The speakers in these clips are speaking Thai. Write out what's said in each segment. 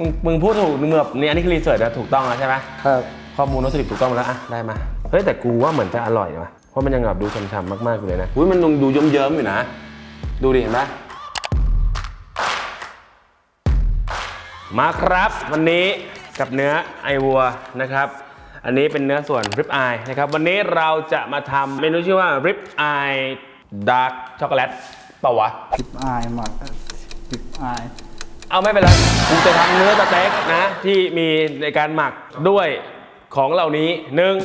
มึงมึงพูดถูกมึงแบบนี่อันนี้คือรีเสิร์ชนะถูกต้องแล้วใช่ไหมครับข้อมูลวัตถุดิบถูกต้องหมดแล้วอะได้มาเฮ้ยแต่กูว่าเหมือนจะอร่อยนะเพราะมันยังแบบดูฉ่ำๆมากๆอยู่เลยนะอุ้ยมันดูเยิ้มๆอยู่นะ ดูดิเห็นปะมาครับวันนี้กับเนื้อไอวัวนะครับ อันนี้เป็นเนื้อส่วนริบอายนะครับ วันนี้เราจะมาทำเมนูชื่อว่าริบอายดาร์กช็อกโกแลตเปล่าวะจิบอายหมักจิบอาย เอาไม่เป็นไรกูจะทำเนื้อสเต็กนะ ที่มีในการหมักด้วยของเหล่านี้หนึ่ง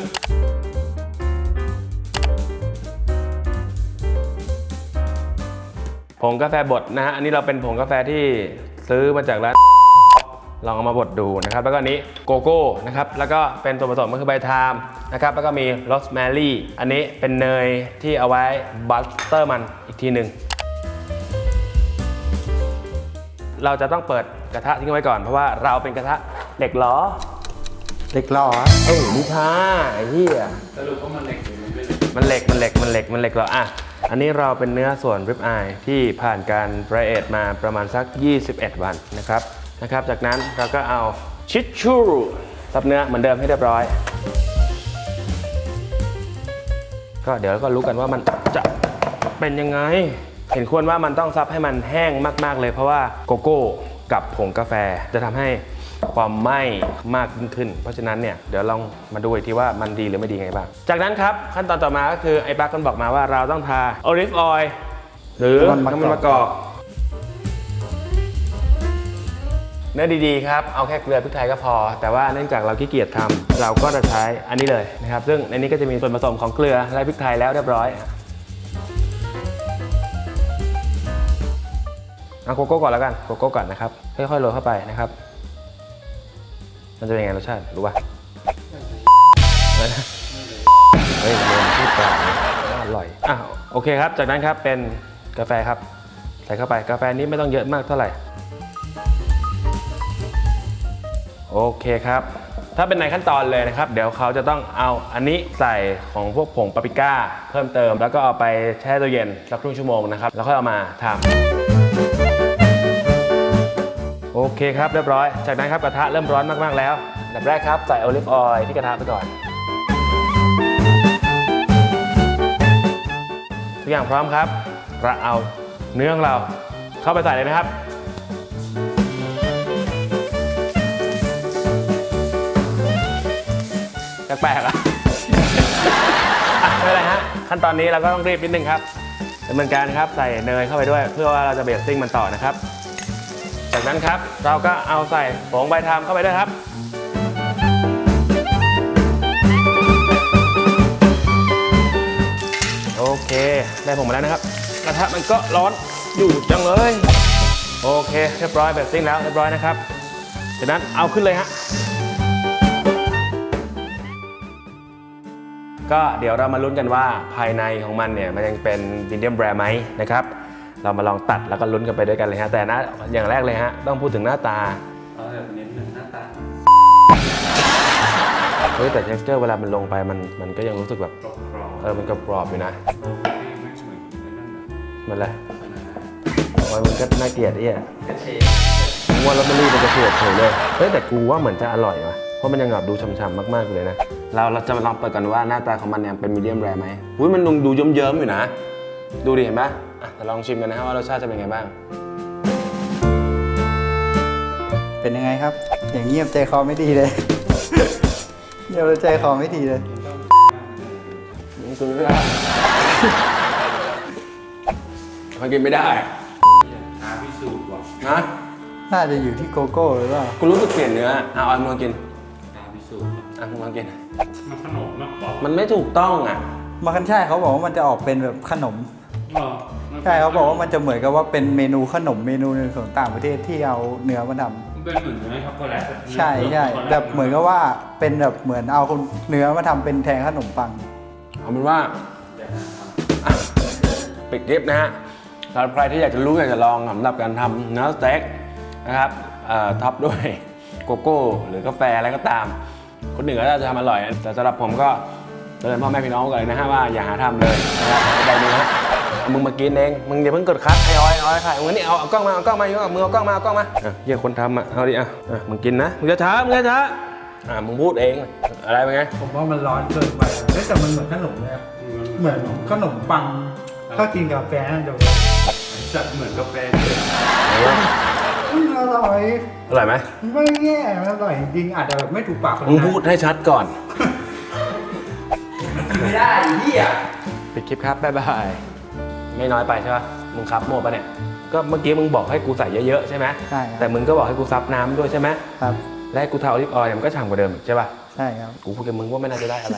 ผงกาแฟบดนะฮะอันนี้เราเป็นผงกาแฟที่ซื้อมาจากร้านลองเอามาบดดูนะครับ แล้วก็นนี้โกโก้นะครับ แล้วก็เป็นส่วนผสมก็คือใบไทม์นะครับ แล้วก็มีโรสแมรี่ อันนี้เป็นเนยที่เอาไว้บัตเตอร์มันอีกทีหนึ่ง เราจะต้องเปิดกระทะทิ้งไว้ก่อน เพราะว่าเราเป็นกระทะเหล็กล้อเด็กหล่อเอ้ยนิชาไอ้เหี้ยสรุปว่ามันเหล็กมันเหล็กมันเหล็กมันเหล็กมันเหล็กเหรออะอันนี้เราเป็นเนื้อส่วนริบอายที่ผ่านการไบรเอทมาประมาณสัก 21 วันนะครับนะครับ จากนั้นเราก็เอาชิชชูซับเนื้อเหมือนเดิมให้เรียบร้อย ก็เดี๋ยวก็รู้กันว่ามันจะเป็นยังไง เห็นควรว่ามันต้องซับให้มันแห้งมากๆเลย เพราะว่าโกโก้กับผงกาแฟจะทำให้ความไหม้มากยิ่งขึ้น เพราะฉะนั้นเนี่ยเดี๋ยวลองมาดูอีกทีว่ามันดีหรือไม่ดีไงบ้าง จากนั้นครับขั้นตอนต่อมาก็คือไอ้ปลั๊กมันบอกมาว่าเราต้องทาโอลิฟออยล์หรือน้ำมันมะกอกเนื้อดีๆครับ เอาแค่เกลือพริกไทยก็พอ แต่ว่าเนื่องจากเราขี้เกียจทำเราก็จะใช้อันนี้เลยนะครับ ซึ่งในนี้ก็จะมีส่วนผสมของเกลือและพริกไทยแล้วเรียบร้อย เอาโกโก้ก่อนแล้วกันโกโก้ก่อนนะครับค่อยๆโรยเข้าไปนะครับ มันจะเป็นยังไงรสชาติรู้ป่ะเฮ้ยเมนพูดกลางว่าอร่อยอะโอเคครับ จากนั้นครับเป็นกาแฟครับ ใส่เข้าไปกาแฟนี้ไม่ต้องเยอะมากเท่าไหร่โอเคครับ ถ้าเป็นในขั้นตอนเลยนะครับ เดี๋ยวเขาจะต้องเอาอันนี้ใส่ของพวกผงปาปริก้า เพิ่มเติม แล้วก็เอาไปแช่ตู้เย็นสักครึ่งชั่วโมงนะครับ แล้วค่อยเอามาทำ โอเคครับเรียบร้อย จากนั้นครับกระทะเริ่มร้อนมากๆแล้วอันดับแรกครับใส่โอลิฟออยล์ที่กระทะไปก่อน ทุกอย่างพร้อมครับเราเอาเนื้อของเราเข้าไปใส่เลยนะครับแปลกๆอะไม่เป็นไรฮะขั้นตอนนี้เราก็ต้องรีบนิดนึงครับดำเนินการครับใส่เนยเข้าไปด้วย เพื่อว่าเราจะเบสซิ่งมันต่อนะครับ จากนั้นครับเราก็เอาใส่ผงใบทามเข้าไปด้วยครับ โอเค ได้ผงมาแล้วนะครับกระทะมันก็ร้อนอยู่จังเลย โอเค เรียบร้อยแบบซิ่งแล้วเรียบร้อยนะครับ จากนั้นเอาขึ้นเลยฮะก็เดี๋ยวเรามาลุ้นกันว่าภายในของมันเนี่ยมันยังเป็นมีเดียมแบรไหมนะครับ เรามาลองตัดแล้วก็ลุ้นกันไปด้วยกันเลยฮะแต่นะอย่างแรกเลยฮะต้องพูดถึงหน้าตาเอาแบบเน้นหนึ่งหน้าตาเฮ้ยแต่ texture เวลามันลงไปมันมันก็ยังรู้สึกแบบกรอบกรอบเออมันกรอบๆอยู่นะไม่เหมือนไอ้นั่นน่ะมันอะไรอันนั้นน่ะโอ้ยมันก็น่าเกลียดไอ้เหี้ย กระเชษผมว่าลอตเตอรี่มันจะเกลียดเฉยเลย เฮ้ยแต่กูว่าเหมือนจะอร่อยว่ะ เพราะมันยังแบบดูช่ำๆมากๆอยู่เลยนะ เราเราจะมาลองเปิดกันว่าหน้าตาของมันยังเป็นมีเดียมแรไหมอุ้ยมันดูเยิ้มๆอยู่นะ ดูดิเห็นปะ อะเดี๋ยวลองชิมกันนะฮะว่ารสชาติจะเป็นไงบ้าง เป็นยังไงครับ อย่างเงียบใจคอไม่ดีเลย เงียบแล้วใจคอไม่ดีเลยมันกินไม่ได้มันกินไม่ได้หาพิสูจน์ว่ะนะน่าจะอยู่ที่โกโก้หรือเปล่ากูรู้สึกเปลี่ยนเนื้ออะเอามึงลองกินหาพิสูจน์ว่ะอะมึงลองกิน มันขนมมากกว่ามันไม่ถูกต้องอะ มาคันใช่เขาบอกว่ามันจะออกเป็นแบบขนม หรอมันใช่เขาบอกว่ามันจะเหมือนกับว่าเป็นเมนูขนมเมนูหนึ่งของต่างประเทศที่เอาเนื้อมาทำมันเป็นเหมือนเนื้อช็อกโกแลตอะใช่ใช่แบบเหมือนกับว่าเป็นแบบเหมือนเอาเนื้อมาทำเป็นแทนขนมปัง เอาเป็นว่าเดี๋ยวนะทอะปิดคลิปนะฮะสำหรับใครที่อยากจะรู้อยากจะลองสำหรับการทำเนื้อสเต็กนะครับเอ่อท็อปด้วยโกโก้หรือกาแฟอะไรก็ตาม คนหนึ่งก็จะทำอร่อย แต่สำหรับผมก็เตือนพ่อแม่พี่น้องก่อนเลยนะฮะว่าอย่าหาทำเลยนะครับได้ดูนะ มึงมากินเอง มึงอย่าเพิ่งกดคัดไอ้ออยออยถ่ายมึงนี่เอาเอากล้องมาเอากล้องมาเอามือเอากล้องมาเอากล้องมาอะเยี่ยคนทำอะเอาดิอะอะมึงกินนะมึงจะช้ามึงจะช้าอะมึงพูดเองอะไรเป็นไงผมว่ามันร้อนเกินไปเฮ้ยแต่มันเหมือนขนมเลยอะเหมือนขนมปัง ถ้ากินกาแฟน่าจะจัดเหมือนกาแฟอืมอร่อย อร่อยไหมไม่แย่มันอร่อยจริงๆอาจจะแบบไม่ถูกปากคนมึงนะพูดให้ชัดก่อน ไม่ได้เฮียปิดคลิปครับ บ๊ายบาย ไม่น้อยไปใช่ปะมึงครับโม่ปะเนี่ยก็เมื่อกี้มึงบอกให้กูใส่เยอะๆใช่ไหมใช่ครับแต่มึงก็บอกให้กูซับน้ำด้วยใช่ไหมครับและให้กูทาออลิฟออยล์เนี่ยมันก็ฉ่ำกว่าเดิมอีกใช่ปะใช่ครับ กูพูดกับมึงว่าไม่น่าจะได้อะไร